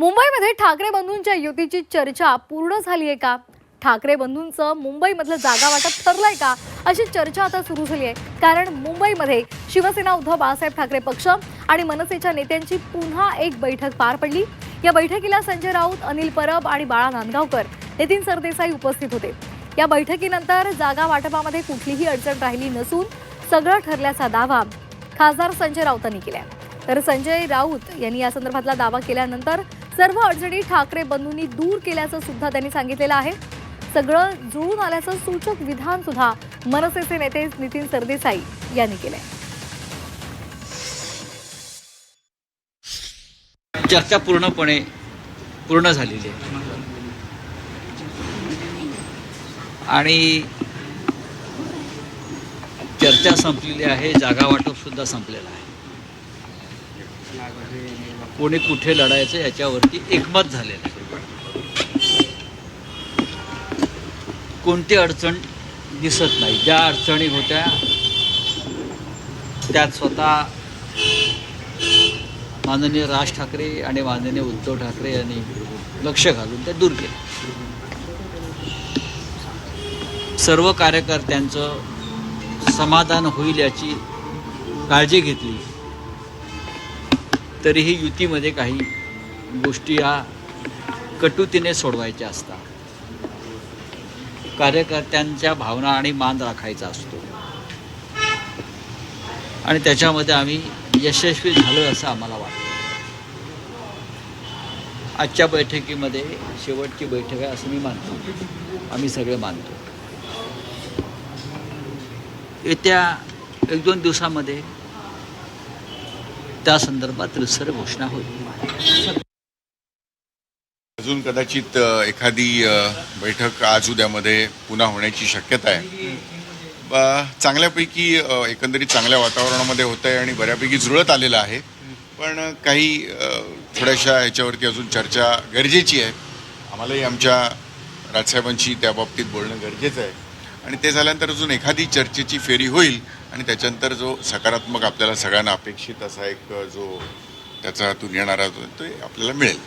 मुंबईमध्ये ठाकरे बंधूंच्या युतीची चर्चा पूर्ण झाली आहे का? ठाकरे बंधूंचं मुंबईमधलं जागा वाटप ठरलंय का? अशी चर्चा आता सुरू झाली आहे. कारण मुंबईमध्ये शिवसेना उद्धव बाळासाहेब ठाकरे पक्ष आणि मनसेच्या नेत्यांची पुन्हा एक बैठक पार पडली. या बैठकीला संजय राऊत अनिल परब आणि बाळा नांदगावकर नितीन सरदेसाई उपस्थित होते. या बैठकीनंतर जागा वाटपामध्ये कुठलीही अडचण राहिली नसून सगळं ठरल्याचा दावा खासदार संजय राऊतांनी केलाय. तर संजय राऊत यांनी या संदर्भातला दावा केल्यानंतर सर्व अडचणी ठाकरे बंधूंनी दूर केल्याचं सुद्धा त्यांनी सांगितलेलं आहे. सगळं जुळून आल्याचं सूचक विधान सुद्धा मनसेचे नेते नितीन सरदेसाई यांनी केलंय. चर्चा पूर्णपणे पूर्ण झालेली आहे. आणि चर्चा संपलेली आहे जागा वाटप सुद्धा संपलेलं आहे. कोणी कुठे लढायचं याच्यावरती एकमत झालेलं आहे. कोणती अडचण दिसत नाही. ज्या अडचणी होत्या त्यात स्वतः माननीय राज ठाकरे आणि माननीय उद्धव ठाकरे यांनी लक्ष घालून त्या दूर केल्या सर्व कार्यकर्त्यांचं समाधान होईल याची काळजी घेतली. तरीही युतीमध्ये काही गोष्टी या कटुतीने सोडवायच्या असतात. कार्यकर्त्यांच्या भावना आणि मान राखायचा असतो. आणि त्याच्यामध्ये आम्ही यशस्वी झालो असं आम्हाला वाटतं. आजच्या बैठकीमध्ये शेवटची बैठक आहे असं मी मानतो. आम्ही सगळे मानतो. येत्या एक दोन दिवसामध्ये त्या संदर्भात रिसर घोषणा होईल. अजून कदाचित एखादी बैठक आज उद्यामध्ये पुन्हा होण्याची शक्यता आहे. चांगल्यापैकी एकंदरीत चांगल्या वातावरणामध्ये होत आहे आणि बऱ्यापैकी जुळत आलेलं आहे. पण काही थोड्याशा ह्याच्यावरती अजून चर्चा गरजेची आहे. आम्हालाही आमच्या राजसाहेबांशी त्या बाबतीत बोलणं गरजेचं आहे. आणि ते झाल्यानंतर अजून एखादी चर्चेची फेरी होईल आणि त्याच्यानंतर जो सकारात्मक आपल्याला सगळ्यांना अपेक्षित असा एक जो त्याचा हातून येणारा तो आपल्याला मिळेल.